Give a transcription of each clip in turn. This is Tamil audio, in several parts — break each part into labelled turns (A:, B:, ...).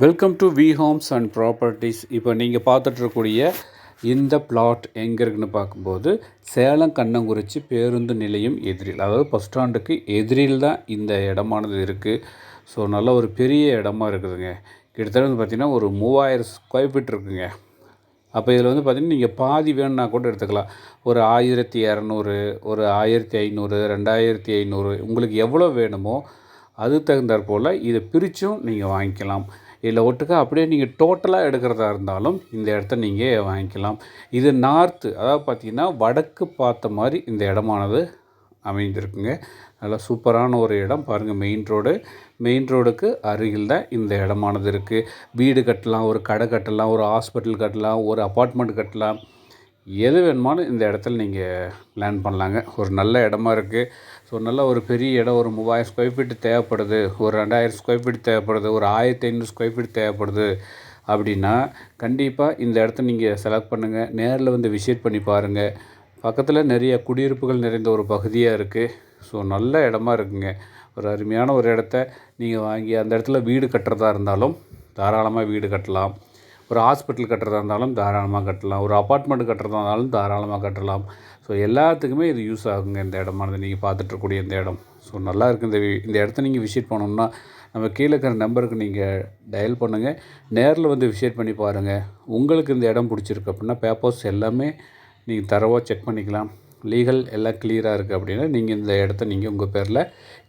A: Welcome to V homes and properties இப்போ நீங்கள் பார்த்துட்ருக்கக்கூடிய இந்த பிளாட் எங்கே இருக்குன்னு பார்க்கும்போது சேலம் கண்ணங்குறிச்சி பேருந்து நிலையம் எதிரில். அதாவது பஸ் ஸ்டாண்டுக்கு எதிரில் தான் இந்த இடமானது இருக்குது ஸோ நல்ல ஒரு பெரிய இடமா இருக்குதுங்க. கிட்டத்தட்ட வந்து பார்த்திங்கன்னா ஒரு மூவாயிரம் ஸ்கொயர் ஃபீட் இருக்குங்க. அப்போ இதில் வந்து பார்த்திங்கன்னா நீங்கள் பாதி வேணும்னா கூட எடுத்துக்கலாம். ஒரு ஆயிரத்தி இரநூறு ஒரு ஆயிரத்தி ஐநூறு ரெண்டாயிரத்தி ஐநூறு உங்களுக்கு எவ்வளோ வேணுமோ அது தகுந்தாற்போல் இதை பிரித்தும் நீங்கள் வாங்கிக்கலாம். இல்லை ஒட்டுக்கா அப்படியே நீங்கள் டோட்டலாக எடுக்கிறதா இருந்தாலும் இந்த இடத்த நீங்கள் வாங்கிக்கலாம். இது நார்த்து அதாவது பார்த்திங்கன்னா வடக்கு பார்த்த மாதிரி இந்த இடமானது அமைந்திருக்குங்க. நல்லா சூப்பரான ஒரு இடம். பாருங்கள் மெயின் ரோடு மெயின் ரோடுக்கு அருகில் தான் இந்த இடமானது இருக்குது வீடு கட்டலாம் ஒரு கடை கட்டலாம் ஒரு ஹாஸ்பிட்டல் கட்டலாம் ஒரு அப்பார்ட்மெண்ட் கட்டலாம். எது வேணுமாலும் இந்த இடத்துல நீங்கள் பிளான் பண்ணலாங்க. ஒரு நல்ல இடமா இருக்குது ஸோ நல்ல ஒரு பெரிய இடம் ஒரு மூவாயிரம் ஸ்கொயர் ஃபீட் தேவைப்படுது. ஒரு ரெண்டாயிரம் ஸ்கொயர் ஃபீட் தேவைப்படுது. ஒரு ஆயிரத்தி ஐநூறு ஸ்கொயர் ஃபீட் தேவைப்படுது. அப்படின்னா கண்டிப்பாக இந்த இடத்த நீங்கள் செலக்ட் பண்ணுங்கள் நேரில் வந்து விசிட் பண்ணி பாருங்கள் பக்கத்தில் நிறைய குடியிருப்புகள் நிறைந்த ஒரு பகுதியாக இருக்குது ஸோ நல்ல இடமா இருக்குங்க. ஒரு அருமையான ஒரு இடத்த நீங்கள் வாங்கி அந்த இடத்துல வீடு கட்டுறதா இருந்தாலும் தாராளமாக வீடு கட்டலாம். ஒரு ஹாஸ்பிட்டல் கட்டுறதா இருந்தாலும் தாராளமாக கட்டலாம். ஒரு அப்பார்ட்மெண்ட் கட்டுறதா இருந்தாலும் தாராளமாக கட்டலாம். ஸோ எல்லாத்துக்குமே இது யூஸ் ஆகுங்க இந்த இடமானது. நீங்கள் பார்த்துட்ருக்கூடிய இந்த இடம். ஸோ நல்லா இருக்குது இந்த இந்த இடத்த நீங்கள் விசிட் பண்ணணும்னா நம்ம கீழே இருக்கிற நம்பருக்கு நீங்கள் டயல் பண்ணுங்கள் நேரில் வந்து விசிட் பண்ணி பாருங்கள் உங்களுக்கு இந்த இடம் பிடிச்சிருக்கு அப்படின்னா பேப்பர்ஸ் எல்லாமே நீங்கள் தரவாக செக் பண்ணிக்கலாம். லீகல் எல்லாம் கிளியராக இருக்குது அப்படின்னா நீங்கள் இந்த இடத்த நீங்கள் உங்கள் பேரில்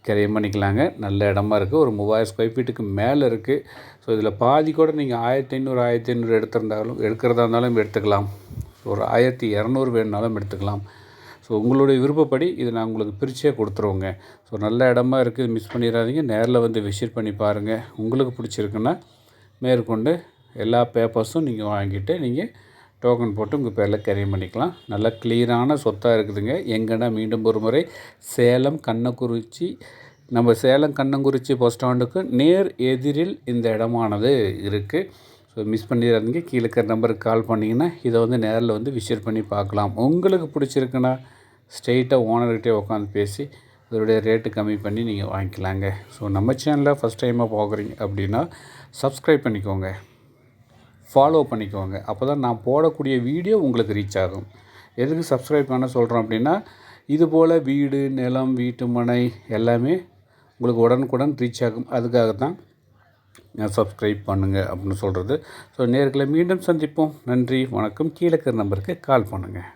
A: கிரையம் பண்ணிக்கலாங்க. நல்ல இடமா இருக்குது ஒரு மூவாயிரம் ஸ்கொயர் ஃபீட்டுக்கு மேலே இருக்குது ஸோ இதில் பாதி கூட நீங்கள் ஆயிரத்தி ஐநூறு ஆயிரத்தி ஐநூறு எடுத்திருந்தாலும் எடுக்கிறதா இருந்தாலும் எடுத்துக்கலாம். ஒரு ஆயிரத்தி இரநூறு வேணுனாலும் எடுத்துக்கலாம். ஸோ உங்களுடைய விருப்பப்படி இதை நான் உங்களுக்கு பிரிச்சே கொடுத்துருவோங்க. ஸோ நல்ல இடமா இருக்குது மிஸ் பண்ணிடாதீங்க. நேரில் வந்து விசிட் பண்ணி பாருங்கள் உங்களுக்கு பிடிச்சிருக்குன்னா மேற்கொண்டு எல்லா பேப்பர்ஸும் நீங்கள் வாங்கிட்டு நீங்கள் டோக்கன் போட்டு உங்கள் பேரில் கரையம் பண்ணிக்கலாம். நல்லா கிளியரான சொத்தாக இருக்குதுங்க. எங்கன்னா மீண்டும் ஒரு முறை சேலம் கண்ணக்குறிச்சி நம்ம சேலம் கண்ணங்குறிச்சி பஸ் ஸ்டாண்டுக்கு நேர் எதிரில் இந்த இடமானது இருக்குது ஸோ மிஸ் பண்ணிடாதீங்க. கீழே இருக்கிற நம்பருக்கு கால் பண்ணிங்கன்னா இதை வந்து நேரில் வந்து விசிட் பண்ணி பார்க்கலாம். உங்களுக்கு பிடிச்சிருக்குன்னா ஸ்ட்ரெயிட்டாக ஓனர்கிட்டே உட்காந்து பேசி அதோடைய ரேட்டு கம்மி பண்ணி நீங்கள் வாங்கிக்கலாங்க. ஸோ நம்ம சேனலில் ஃபஸ்ட் டைமாக பார்க்குறீங்க அப்படின்னா சப்ஸ்கிரைப் பண்ணிக்கோங்க. ஃபாலோ பண்ணிக்கோங்க. அப்போ தான் நான் போடக்கூடிய வீடியோ உங்களுக்கு ரீச் ஆகும். எதுக்கு சப்ஸ்கிரைப் பண்ண சொல்கிறோம் அப்படின்னா இது போல் வீடு நிலம் வீட்டு மனை எல்லாமே உங்களுக்கு உடனுக்குடன் ரீச் ஆகும். அதுக்காக தான் நான் சப்ஸ்கிரைப் பண்ணுங்கள் அப்படின்னு சொல்கிறது ஸோ நேர்களை மீண்டும் சந்திப்போம். நன்றி வணக்கம். கீழக்கர் நம்பருக்கு கால் பண்ணுங்கள்